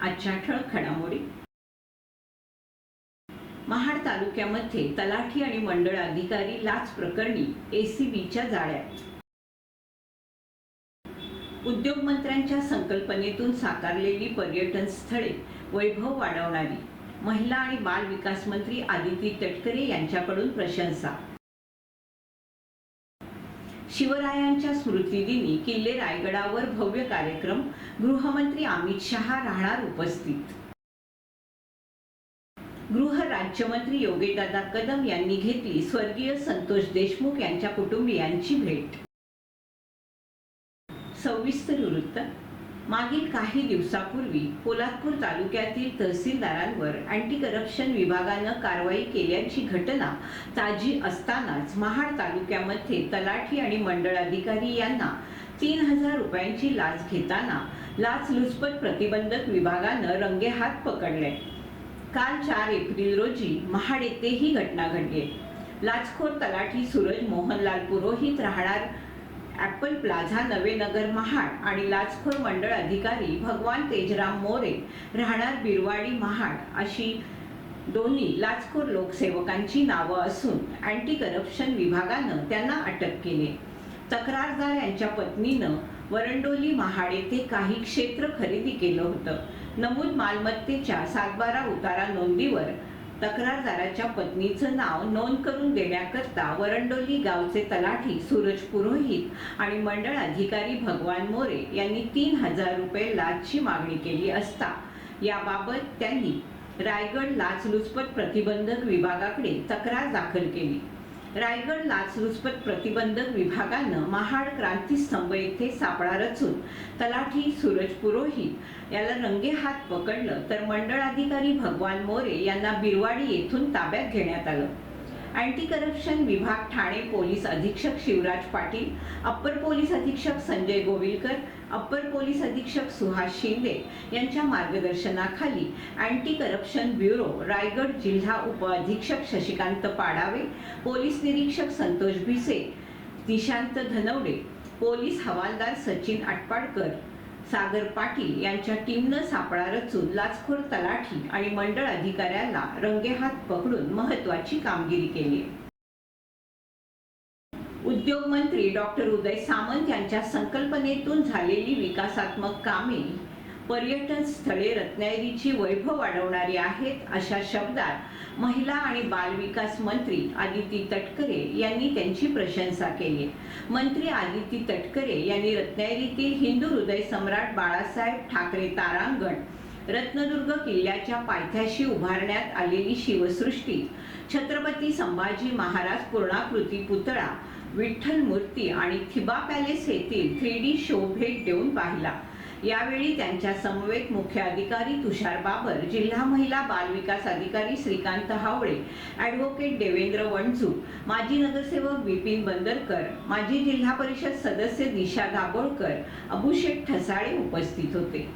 आजच्या ठळक घडामोडी. महाड तालुक्यामध्ये तलाठी आणि मंडळ अधिकारी लाच प्रकरणी एसीबीच्या जाळ्यात. उद्योगमंत्र्यांच्या संकल्पनेतून साकारलेली पर्यटन स्थळे वैभव वाढवणारी. महिला आणि बाल विकास मंत्री आदिती तटकरे यांच्याकडून प्रशंसा. शिवरायांच्या स्मृतिदिनी किल्ले रायगडावर भव्य कार्यक्रम गृहमंत्री अमित शहा राहणार उपस्थित. गृह राज्यमंत्री योगेशदादा कदम यांनी घेतली स्वर्गीय संतोष देशमुख यांच्या कुटुंबियांची भेट. सविस्तर वृत्त मागील काही दिवसापूर्वी पोलादपूर तालुक्यातील तहसीलदारांवर अँटी करप्शन विभागानं कारवाई केल्याची घटना ताजी असतानाच महाड तालुक्यामध्ये तलाठी आणि मंडळ अधिकारी यांना तीन हजार रुपयांची लाच घेताना लाचलुचपत प्रतिबंधक विभागानं रंगेहात पकडले. काल चार एप्रिल रोजी महाड येथे ही घटना घडली. लाचखोर तलाठी सूरज मोहनलाल पुरोहित राहणार ॲपल प्लाझा नवेनगर महाड आणि लाचखोर मंडळ अधिकारी भगवान तेजराम मोरे राहणार बिरवाडी महाड अशी दोन्ही लाचखोर लोकसेवकांची नावं असून अँटी करप्शन विभागानं त्यांना अटक केली. तक्रारदार यांच्या पत्नीनं वरंडोली महाड येथे काही क्षेत्र खरेदी केलं होतं. नमूद मालमत्तेच्या सातबारा उतारा नोंदीवर तक्रारदाराच्या पत्नीचं नाव नोंद करून देण्याकरता वरंडोली गावचे तलाठी सूरज पुरोहित आणि मंडळ अधिकारी भगवान मोरे यांनी तीन हजार रुपये लाचची मागणी केली असता. याबाबत त्यांनी रायगड लाचलुचपत प्रतिबंधक विभागाकडे तक्रार दाखल केली. रायगड लाचलुचपत प्रतिबंधक विभागानं महाड क्रांती स्तंभ येथे सापळा रचून तलाठी सूरज पुरोहित याला रंगेहात पकडलं तर मंडळ अधिकारी भगवान मोरे यांना बिरवाडी येथून ताब्यात घेण्यात आलं. अँटी करप्शन विभाग ठाणे पोलीस अधीक्षक शिवराज पाटील अप्पर पोलीस अधीक्षक संजय गोविलकर अप्पर पोलीस अधीक्षक सुहास शिंदे यांच्या मार्गदर्शनाखाली अँटी करप्शन ब्युरो रायगड जिल्हा उपअधीक्षक शशिकांत पाडावे पोलीस निरीक्षक संतोष भिसे निशांत धनवडे पोलीस हवालदार सचिन आटपाडकर सागर पाटील यांच्या टीमनं सापळा रचून लाचखोर तलाठी आणि मंडळ अधिकाऱ्याला रंगेहात पकडून महत्वाची कामगिरी केली. उद्योग मंत्री डॉक्टर उदय सामंत यांच्या संकल्पनेतून झालेली विकासात्मक कामे पर्यटन स्थळे रत्नागिरीची वैभव वाढवणारी आहेत अशा शब्दात महिला आणि बाल विकास मंत्री आदिती तटकरे यांनी त्यांची प्रशंसा केली. मंत्री आदिती तटकरे यांनी रत्नागिरीतील हिंदू हृदय सम्राट बाळासाहेब ठाकरे तारांगण रत्नदुर्ग किल्ल्याच्या पायथ्याशी उभारण्यात आलेली शिवसृष्टी छत्रपती संभाजी महाराज पूर्णाकृती पुतळा विठ्ठल मूर्ती आणि थिबा पॅलेस येथील थ्री डी शो भेट देऊन पाहिला. यावेळी त्यांच्या समवेत मुख्य अधिकारी तुषार बाबर जिल्हा महिला बाल विकास अधिकारी श्रीकांत हावळे ॲडव्होकेट देवेंद्र वणजू माजी नगरसेवक बिपिन बंदरकर माजी जिल्हा परिषद सदस्य दिशा दाभोळकर अबुशेठ ठसाळे उपस्थित होते.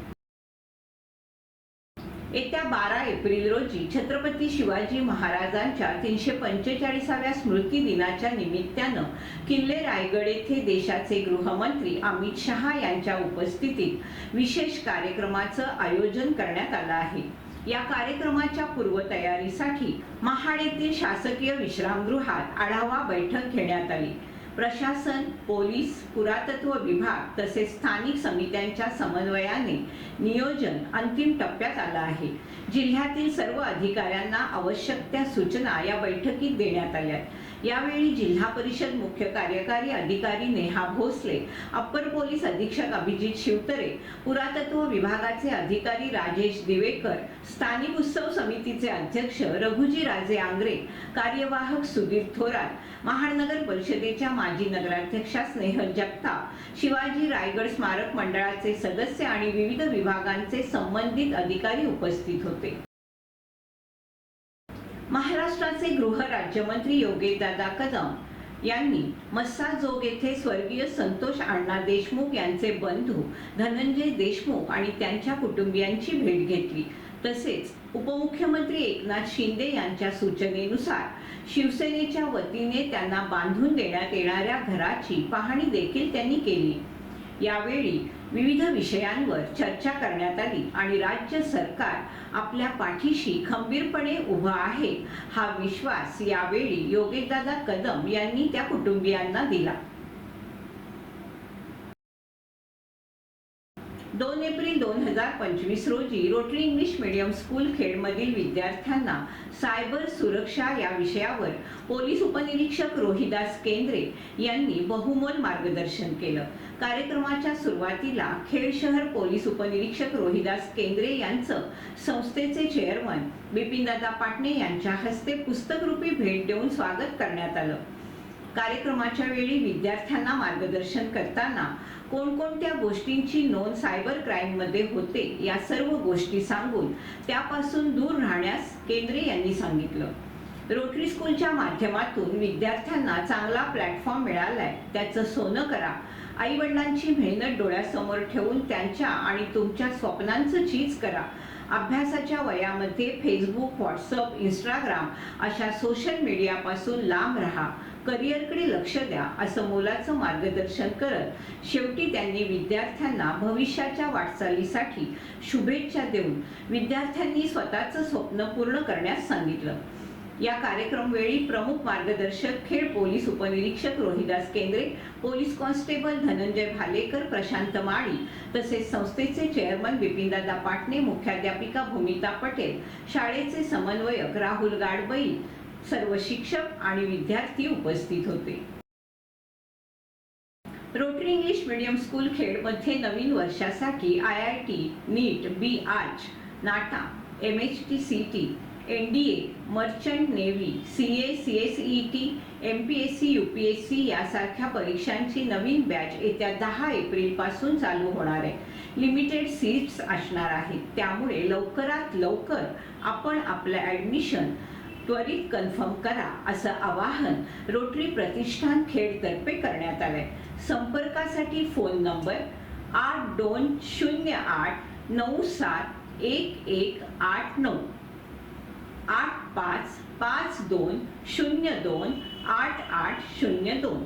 येत्या बारा एप्रिल रोजी छत्रपती शिवाजी महाराजांच्या तीनशे पंचेचाळीसाव्या स्मृती दिनाच्या निमित्तानं किल्ले रायगड येथे देशाचे गृहमंत्री अमित शहा यांच्या उपस्थितीत विशेष कार्यक्रमाचं आयोजन करण्यात आलं आहे. या कार्यक्रमाच्या पूर्वतयारीसाठी महाड येथील शासकीय विश्रामगृहात आढावा बैठक घेण्यात आली. प्रशासन पोलीस पुरातत्व विभाग तसेच स्थानिक समित्यांच्या समन्वयाने नियोजन अंतिम टप्प्यात आलं आहे. जिल्ह्यातील सर्व अधिकाऱ्यांना आवश्यक त्या सूचना या बैठकीत देण्यात आल्या. यावेळी जिल्हा परिषद मुख्य कार्यकारी अधिकारी नेहा भोसले अप्पर पोलीस अधीक्षक अभिजित शिवतरे पुरातत्व विभागाचे अधिकारी राजेश दिवेकर स्थानिक उत्सव समितीचे अध्यक्ष रघुजी राजे आंग्रे कार्यवाहक सुधीर थोरात महानगर परिषदेच्या माजी नगराध्यक्षा स्नेहल जगताप शिवाजी रायगड स्मारक मंडळाचे सदस्य आणि विविध विभागांचे संबंधित अधिकारी उपस्थित होते. महाराष्ट्राचे गृह राज्यमंत्री योगेशदादा कदम यांनी मस्साजोग येथे स्वर्गीय संतोष अण्णा देशमुख यांचे बंधू धनंजय देशमुख आणि त्यांच्या कुटुंबियांची भेट घेतली. तसेच उपमुख्यमंत्री एकनाथ शिंदे यांच्या सूचनेनुसार शिवसेनेच्या वतीने त्यांना बांधून देण्यात येणाऱ्या घराची पाहणी देखील त्यांनी केली. यावेळी विविध विषयांवर चर्चा करण्यात आली आणि राज्य सरकार आपल्या पाठीशी खंबीरपणे उभं आहे हा विश्वास यावेळी योगेशदादा कदम यांनी त्या कुटुंबियांना दिला. दोन एप्रिल दोन हजार पंचवीस रोजी रोटरी इंग्लिश मीडियम स्कूल खेडमधील विद्यार्थ्यांना सायबर सुरक्षा या विषयावर पोलीस उपनिरीक्षक रोहिदास केंद्रे यांनी बहुमोल मार्गदर्शन केलं. कार्यक्रमाच्या सुरुवातीला खेड शहर पोलीस उपनिरीक्षक रोहिदास केंद्रे यांचं संस्थेचे चेअरमन बिपिनदादा पाटणे यांच्या हस्ते पुस्तकरूपी भेट देऊन स्वागत करण्यात आलं. कार्यक्रमाच्या वेळी विद्यार्थ्यांना मार्गदर्शन करताना कोणकोणत्या गोष्टींची नोंद सायबर क्राईममध्ये होते या सर्व गोष्टी सांगून त्यापासून दूर राहण्यास केंद्रे यांनी सांगितलं. रोटरी स्कूलच्या माध्यमातून विद्यार्थ्यांना चांगला प्लॅटफॉर्म मिळालाय त्याचं सोनं करा. आई वडिलांची मेहनत डोळ्यासमोर ठेवून त्यांच्या आणि तुमच्या स्वप्नांचं चीज करा. अभ्यासाच्या वयामध्ये फेसबुक व्हॉट्सअप इंस्टाग्राम अशा सोशल मीडियापासून लांब राहा. करिअरकडे लक्ष द्या असं मोलाचं मार्गदर्शन करत शेवटी त्यांनी विद्यार्थ्यांना भविष्याच्या वाटचालीसाठी शुभेच्छा देऊन विद्यार्थ्यांनी स्वतःचं स्वप्न पूर्ण करण्यास सांगितलं. या कार्यक्रम वेळी प्रमुख मार्गदर्शक खेड पोलीस उपनिरीक्षक रोहिदास केंद्रे पोलीस कॉन्स्टेबल धनंजय भालेकर प्रशांत माळी तसेच संस्थेचे चेअरमन बिपिनदादा पाटणे मुख्याध्यापिका भूमिता पटेल शाळेचे समन्वयक राहुल गाडबई सर्व शिक्षक आणि विद्यार्थी उपस्थित होते. रोटरी इंग्लिश मीडियम स्कूल खेडमध्ये नवीन वर्षासाठी I I T NEET B Arch NATA M H T C T N D A merchant navy C A C S E T M P S C U P S C यासारख्या परीक्षांची नवीन batch येत्या दहा एप्रिलपासून चालू होणार आहे. Limited seats असणार आहेत. त्यामुळे लवकरात लवकर आपण आपलं ॲडमिशन त्वरित कन्फर्म करा असं आवाहन रोटरी प्रतिष्ठान खेडतर्फे करण्यात आलंय. संपर्कासाठी फोन नंबर आठ दोन शून्य आठ नऊ सात एक एक आठ नऊ. आठ पाच पाच दोन शून्य दोन आठ आठ शून्य दोन.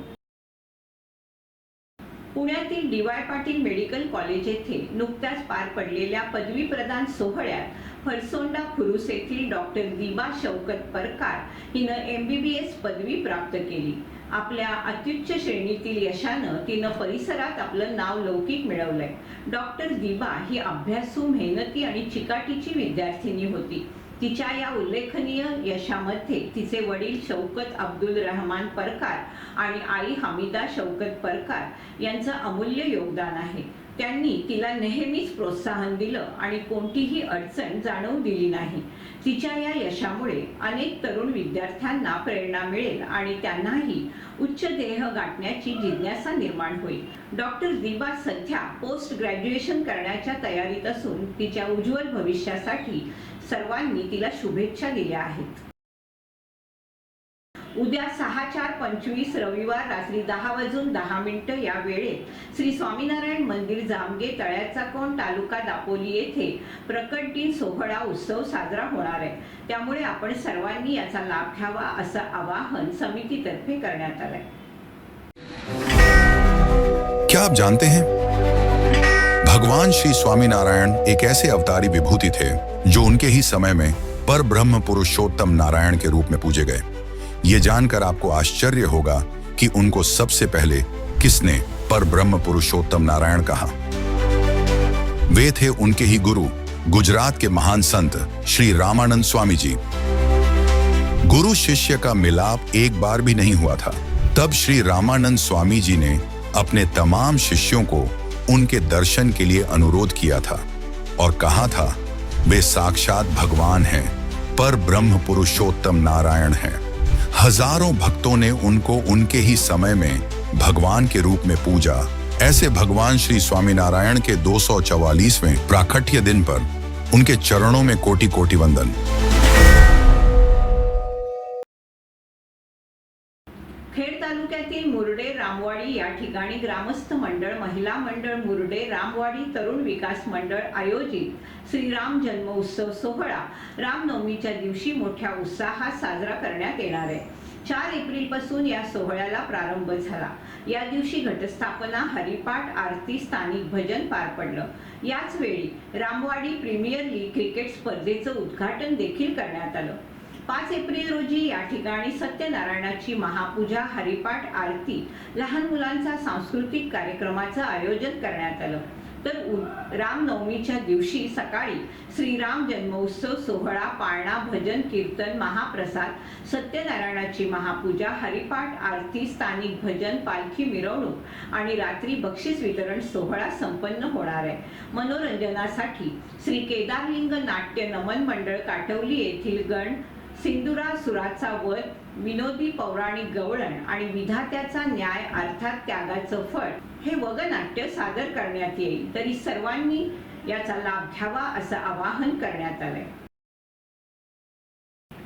पुण्यातील D Y Patil medical college येथे नुकत्याच पार पडलेल्या पदवी प्रदान सोहळ्यात फरसोंडा खुरुस येथील डॉक्टर दिबा शौकत परकार हिनं एम बी बी एस पदवी प्राप्त केली. आपल्या अत्युच्च श्रेणीतील यशानं तिनं परिसरात आपलं नाव लौकिक मिळवलंय. डॉक्टर दिबा ही अभ्यासू मेहनती आणि चिकाटीची विद्यार्थिनी होती. तिच्या या उल्लेखनीय यशामध्ये तिचे वडील शौकत अब्दुल रहमान परकार आणि आई हमीदा शौकत परकार यांचं अमूल्य योगदान आहे. त्यांनी तिला नेहमीच प्रोत्साहन दिलं आणि कोणतीही अडचण जाणवू दिली नाही. तिच्या या यशामुळे अनेक तरुण विद्यार्थ्यांना प्रेरणा मिळेल आणि त्यांनाही उच्च देह गाठण्याची जिज्ञासा निर्माण होईल. डॉक्टर दिबा सध्या पोस्ट ग्रॅज्युएशन करण्याच्या तयारीत असून तिच्या उज्ज्वल भविष्यासाठी सर्वांनी तिला शुभेच्छा दिल्या आहेत. उद्या सहा चार पंचवीस रविवार रात्री दहा वाजून दहा मिनिटं या वेळेत श्री स्वामीनारायण मंदिर जामगे तळ्याचा कोण तालुका दापोली येथे प्रकट दिन सोहळा उत्सव साजरा होणार आहे. त्यामुळे आपण सर्वांनी याचा लाभ घ्यावा असं आवाहन समितीतर्फे करण्यात आलंय. क्या आप जानते हैं? भगवान श्री स्वामीनारायण एक ऐसे अवतारी विभूति थे जो उनके ही समय में पर ब्रह्म पुरुषोत्तम नारायण के रूप में पूजे गए। ये जानकर आपको आश्चर्य होगा कि उनको सबसे पहले किसने पर ब्रह्म पुरुषोत्तम नारायण कहा। वे थे उनके ही गुरु, गुजरात के महान संत श्री रामानंद स्वामी जी गुरु शिष्य का मिलाप एक बार भी नहीं हुआ था। तब श्री रामानंद स्वामी जी ने अपने तमाम शिष्यों को उनके दर्शन के लिए अनुरोध किया था और कहा था, वे साक्षात भगवान हैं पर ब्रह्म पुरुषोत्तम नारायण हैं। हज़ारों भक्तों ने उनको उनके ही समय में भगवान के रूप में पूजा। ऐसे भगवान श्री स्वामीनारायण के 244वें प्राकट्य दिन पर उनके चरणों में कोटि कोटि वंदन। रामवाडी या ठिकाणी ग्रामस्थ मंडळ महिला मंडळ मुरडे रामवाडी तरुण विकास मंडळ आयोजित श्रीराम जन्मोत्सव सोहळा. रामनवमीच्या दिवशी मोठ्या उत्साहात साजरा करण्यात येणार आहे. चार एप्रिलपासून या सोहळ्याला प्रारंभ झाला. या दिवशी घटस्थापना हरिपाठ आरती स्थानिक भजन पार पडलं. याच वेळी रामवाडी प्रीमियर लीग क्रिकेट स्पर्धेचं उद्घाटन देखील करण्यात आलं. पाच एप्रिल रोजी या ठिकाणी सत्यनारायणाची महापूजा हरिपाठ आरती लहान मुलांचा सांस्कृतिक कार्यक्रमाचं आयोजन करण्यात आलं. तर उ- रामनवमीच्या दिवशी सकाळी श्रीराम जन्मोत्सव सोहळा पाळणा भजन कीर्तन महाप्रसाद सत्यनारायणाची महापूजा हरिपाठ आरती स्थानिक भजन पालखी मिरवणूक आणि रात्री बक्षीस वितरण सोहळा संपन्न होणार आहे. मनोरंजनासाठी श्री केदारलिंग नाट्य नमन मंडळ काटवली येथील गण सिंदुरा सुराचा वध विनोदी पौराणिक गवळण आणि विधात्याचा न्याय अर्थात त्यागाचं फळ हे वगनाट्य सादर करण्यात येईल. तरी सर्वांनी याचा लाभ घ्यावा असं आवाहन करण्यात आलंय.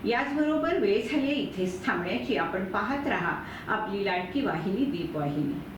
याचबरोबर वेळ झाली इथेच थांबण्याची आपण पाहत राहा आपली लाडकी वाहिनी दीपवाहिनी